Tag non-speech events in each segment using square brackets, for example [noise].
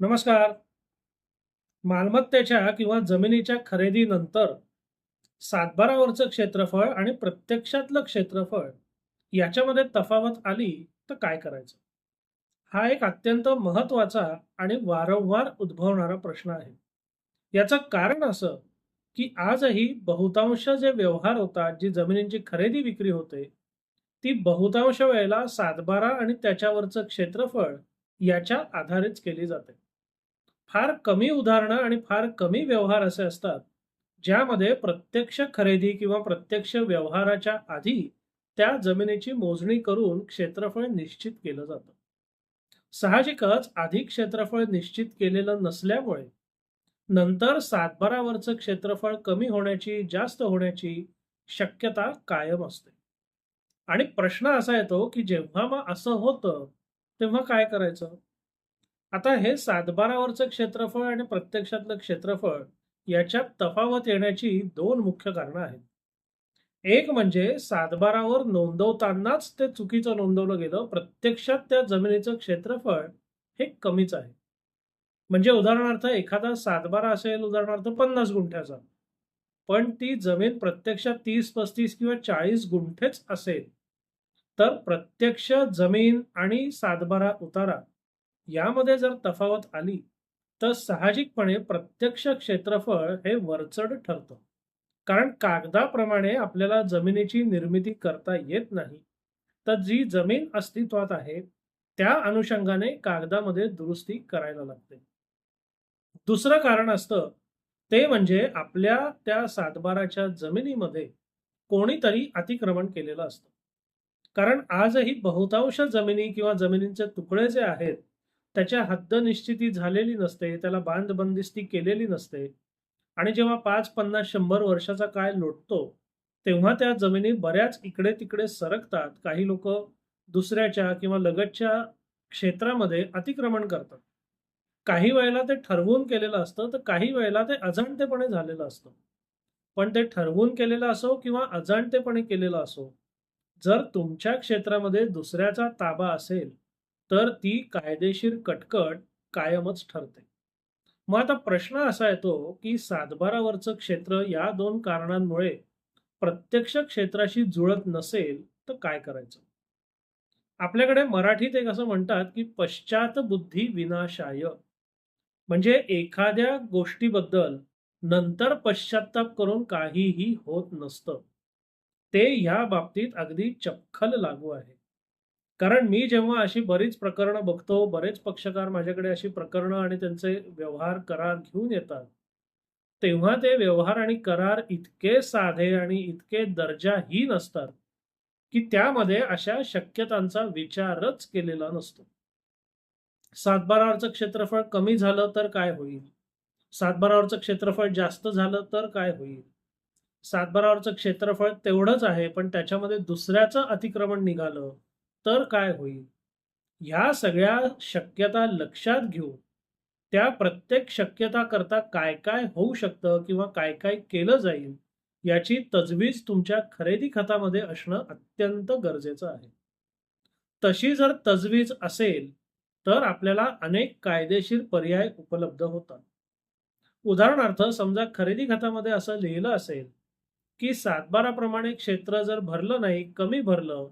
नमस्कार. मालमत्तेच्या किंवा जमिनीच्या खरेदीनंतर सातबारावरचं क्षेत्रफळ आणि प्रत्यक्षातलं क्षेत्रफळ याच्यामध्ये तफावत आली तर काय करायचं? हा एक अत्यंत महत्त्वाचा आणि वारंवार उद्भवणारा प्रश्न आहे. याचं कारण असं, की आजही बहुतांश जे व्यवहार होतात, जी जमिनींची खरेदी-विक्री होते, ती बहुतांश वेळेला सातबारा आणि त्याच्यावरचं क्षेत्रफळ याच्या आधारेच केली जाते. फार कमी उदाहरणं आणि फार कमी व्यवहार असे असतात, ज्यामध्ये प्रत्यक्ष खरेदी किंवा प्रत्यक्ष व्यवहाराच्या आधी त्या जमिनीची मोजणी करून क्षेत्रफळ निश्चित केलं जातं. साहजिकच आधी क्षेत्रफळ निश्चित केलेलं नसल्यामुळे नंतर सातबारावरचं क्षेत्रफळ कमी होण्याची, जास्त होण्याची शक्यता कायम असते. आणि प्रश्न असा येतो, की जेव्हा मग असं होतं, तेव्हा काय करायचं? आता हे सातबारावरचं क्षेत्रफळ आणि प्रत्यक्षातलं क्षेत्रफळ याच्यात तफावत येण्याची दोन मुख्य कारणं आहेत. एक म्हणजे सातबारावर नोंदवतानाच ते चुकीचं नोंदवलं गेलं. प्रत्यक्षात त्या जमिनीचं क्षेत्रफळ हे कमीच आहे. म्हणजे उदाहरणार्थ एखादा सातबारा असेल उदाहरणार्थ 50 गुंठ्याचा. पण ती जमीन प्रत्यक्षात 30, 35 किंवा 40 गुंठेच असेल, तर प्रत्यक्ष जमीन आणि सातबारा उतारा यामध्ये जर तफावत आली, तर साहजिकपणे प्रत्यक्ष क्षेत्रफळ हे वरचढ ठरतं. कारण कागदाप्रमाणे आपल्याला जमिनीची निर्मिती करता येत नाही. तर जी जमीन अस्तित्वात आहे, त्या अनुषंगाने कागदामध्ये दुरुस्ती करायला लागते. दुसरं कारण असतं, ते म्हणजे आपल्या त्या सातबाराच्या जमिनीमध्ये कोणीतरी अतिक्रमण केलेलं असतं. कारण आजही बहुतांश जमिनी किंवा जमिनींचे तुकडे जे आहेत, त्याच्या हद्द निश्चिती झालेली नसते, त्याला बांध-बंदिस्ती केलेली नसते आणि जेव्हा 5, 50, 100 वर्षाचा काळ लोटतो, तेव्हा त्या जमिनी बऱ्याच इकडे-तिकडे सरकतात. काही लोक दुसऱ्याच्या किंवा लगतच्या क्षेत्रामध्ये अतिक्रमण करतात. काही वेळेला ते ठरवून केलेलं असतं, तर काही वेळेला ते अजाणतेपणे झालेलं असतं. पण ते ठरवून केलेलं असो किंवा अजाणतेपणे केलेलं असो, जर तुमच्या क्षेत्रामध्ये दुसऱ्याचा ताबा असेल, तर ती कायदेशीर कटकट कायमच ठरते. मग आता प्रश्न असा येतो, की सातबारावरचं क्षेत्र या दोन कारणांमुळे प्रत्यक्ष क्षेत्राशी जुळत नसेल, तर काय करायचं? आपल्याकडे मराठीत एक असं म्हणतात, की पश्चात बुद्धी विनाशाय. म्हणजे एखाद्या गोष्टीबद्दल नंतर पश्चात्ताप करून काहीही होत नसतं. ते ह्या बाबतीत अगदी चपखल लागू आहे. कारण मी जेव्हा अशी बरीच प्रकरणं बघतो, बरेच पक्षकार माझ्याकडे अशी प्रकरणं आणि त्यांचे व्यवहार, करार घेऊन येतात. तेव्हा ते व्यवहार आणि करार इतके साधे आणि इतके दर्जाहीन असतात, की त्यामध्ये अशा शक्यतांचा विचारच केलेला नसतो. सातबारावरचं क्षेत्रफळ कमी झालं तर काय होईल? सातबारावरचं क्षेत्रफळ जास्त झालं तर काय होईल? सातबारावरचं क्षेत्रफळ तेवढंच आहे, पण त्याच्यामध्ये दुसऱ्याचं अतिक्रमण निघालं तर काय होईल? ह्या सगळ्या शक्यता लक्षात घेऊन, त्या प्रत्येक शक्यता करता काय-काय होऊ शकतं किंवा काय-काय केलं जाईल, याची तजवीज तुमच्या खरेदी खतामध्ये असणं अत्यंत गरजेचं आहे. तशी जर तजवीज असेल, तर आपल्याला अनेक कायदेशीर पर्याय उपलब्ध होतात. उदाहरणार्थ समजा खरेदी खतामध्ये असं लिहिलं असेल, की सातबाराप्रमाणे क्षेत्र जर भरलं नाही, कमी भरलं,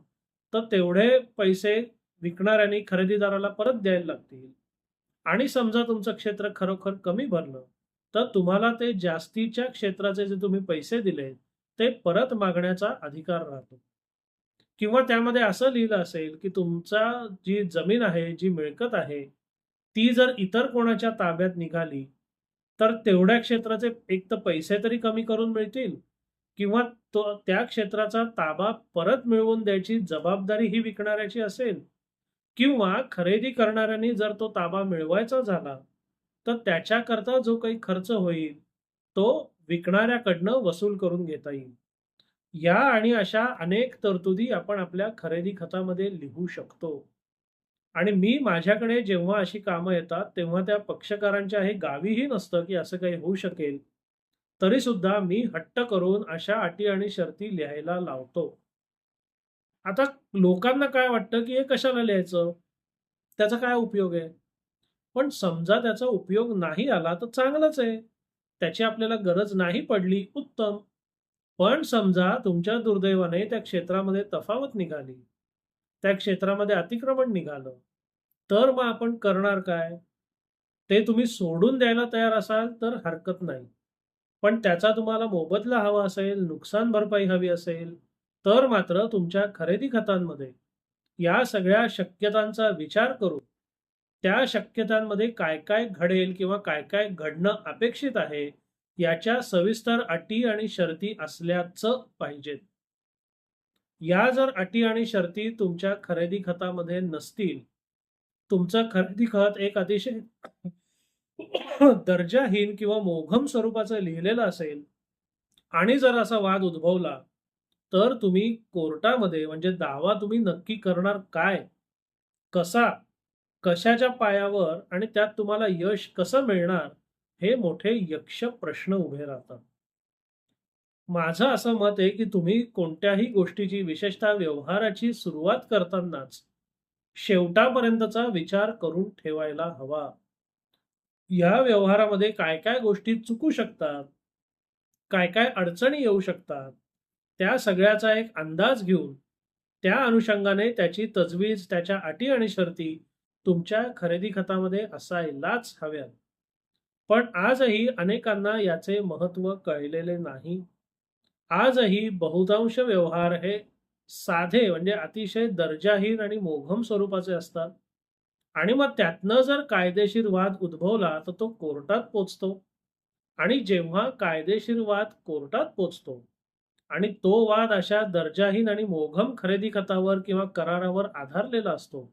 तर तेवढे पैसे विकणाऱ्यांनी खरेदीदाराला परत द्यायला लागतील आणि समजा तुमचं क्षेत्र खरोखर कमी भरलं, तर तुम्हाला ते जास्तीच्या क्षेत्राचे जे तुम्ही पैसे दिले, ते परत मागण्याचा अधिकार राहतो. किंवा त्यामध्ये असं लिहिलं असेल, की तुमचा जी जमीन आहे, जी मिळकत आहे, ती जर इतर कोणाच्या ताब्यात निघाली, तर तेवढ्या क्षेत्राचे एक तर पैसे तरी कमी करून मिळतील किंवा तो त्या क्षेत्राचा ताबा परत मिळवून द्यायची जबाबदारी ही विकणाऱ्याची असेल किंवा खरेदी करणाऱ्यांनी जर तो ताबा मिळवायचा झाला, तर त्याच्याकरता जो काही खर्च होईल, तो विकणाऱ्याकडनं वसूल करून घेता येईल. या आणि अशा अनेक तरतुदी आपण आपल्या खरेदी खतामध्ये लिहू शकतो. आणि मी माझ्याकडे जेव्हा अशी कामं येतात, तेव्हा त्या पक्षकारांच्या हे गावीही नसतं, की असं काही होऊ शकेल. तरी सुद्धा मी हट्ट करून अशा अटी आणि शर्ती लिहायला लावतो. आता लोकांना काय वाटतं, की हे कशाला लिहायचं? त्याचा काय उपयोग आहे? पण समजा त्याचा उपयोग नाही आला तर चांगलंच आहे. त्याची आपल्याला गरज नाही पडली, उत्तम. पण समजा तुमच्या दुर्दैवाने त्या क्षेत्रामध्ये तफावत निघाली, त्या क्षेत्रामध्ये अतिक्रमण निघालं, तर मग आपण करणार काय? ते तुम्ही सोडून द्यायला तयार असाल तर हरकत नाही. पण त्याचा तुम्हाला मोबदला हवा असेल, नुकसान भरपाई हवी असेल, तर मात्र तुमच्या खरेदी खतांमध्ये या सगळ्या शक्यतांचा विचार करून, त्या शक्यतांमध्ये काय-काय घडेल किंवा काय-काय घडणं अपेक्षित आहे, याच्या सविस्तर अटी आणि शर्ती असल्याच पाहिजेत. या जर अटी आणि शर्ती तुमच्या खरेदी खतामध्ये नसतील, तुमचं खरेदी खत एक अतिशय [coughs] दर्जाहीन किंवा मोघम स्वरूपाचं लिहिलेलं असेल आणि जर असा वाद उद्भवला, तर तुम्ही कोर्टामध्ये म्हणजे दावा तुम्ही नक्की करणार काय? कसा? कशाच्या पायावर आणि त्यात तुम्हाला यश कसं मिळणार? हे मोठे यक्ष प्रश्न उभे राहतात. माझं असं मत आहे, की तुम्ही कोणत्याही गोष्टीची विशेषतः व्यवहाराची सुरुवात करतानाच शेवटापर्यंतचा विचार करून ठेवायला हवा. या व्यवहारामध्ये काय-काय गोष्टी चुकू शकतात, काय-काय अडचणी येऊ शकतात, त्या सगळ्याचा एक अंदाज घेऊन, त्या अनुषंगाने त्याची तजवीज, त्याच्या अटी आणि शर्ती तुमच्या खरेदी खतामध्ये असायलाच हव्यात. पण आजही अनेकांना याचे महत्त्व कळलेले नाही. आजही बहुतांश व्यवहार हे साधे म्हणजे अतिशय दर्जाहीन आणि मोघम स्वरूपाचे असतात आणि मग त्यातनं जर कायदेशीर वाद उद्भवला, तर तो कोर्टात पोहोचतो आणि जेव्हा कायदेशीर वाद कोर्टात पोहोचतो आणि तो वाद अशा दर्जाहीन आणि मोघम खरेदी खतावर किंवा करारावर आधारलेला असतो,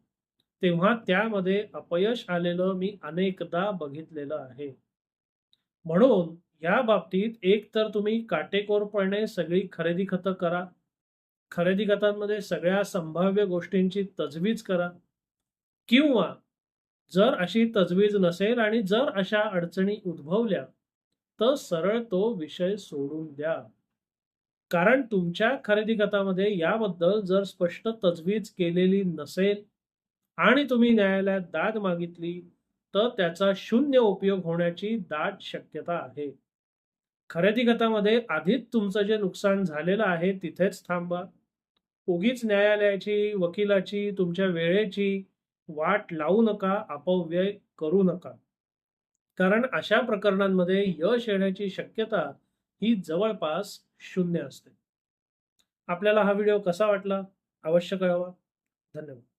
तेव्हा त्यामध्ये अपयश आलेलं मी अनेकदा बघितलेलं आहे. म्हणून या बाबतीत एक तर तुम्ही काटेकोरपणे सगळी खरेदी खतं करा. खरेदी खतांमध्ये सगळ्या संभाव्य गोष्टींची तजवीज करा किंवा जर अशी तजवीज नसेल आणि जर अशा अडचणी उद्भवल्या, तर सरळ तो विषय सोडून द्या. कारण तुमच्या खरेदी गटामध्ये याबद्दल जर स्पष्ट तजवीज केलेली नसेल आणि तुम्ही न्यायालयात दाद मागितली, तर त्याचा शून्य उपयोग होण्याची दाट शक्यता आहे. खरेदी गटामध्ये आधीच तुमचं जे नुकसान झालेलं आहे, तिथेच थांबा. उगीच न्यायालयाची, वकिलाची, तुमच्या वेळेची वाट लावू नका, अपव्यय करू नका. कारण अशा प्रकरणांमध्ये यश येण्याची शक्यता ही जवळपास शून्य असते. आपल्याला हा व्हिडिओ कसा वाटला? अवश्य कळवा. धन्यवाद.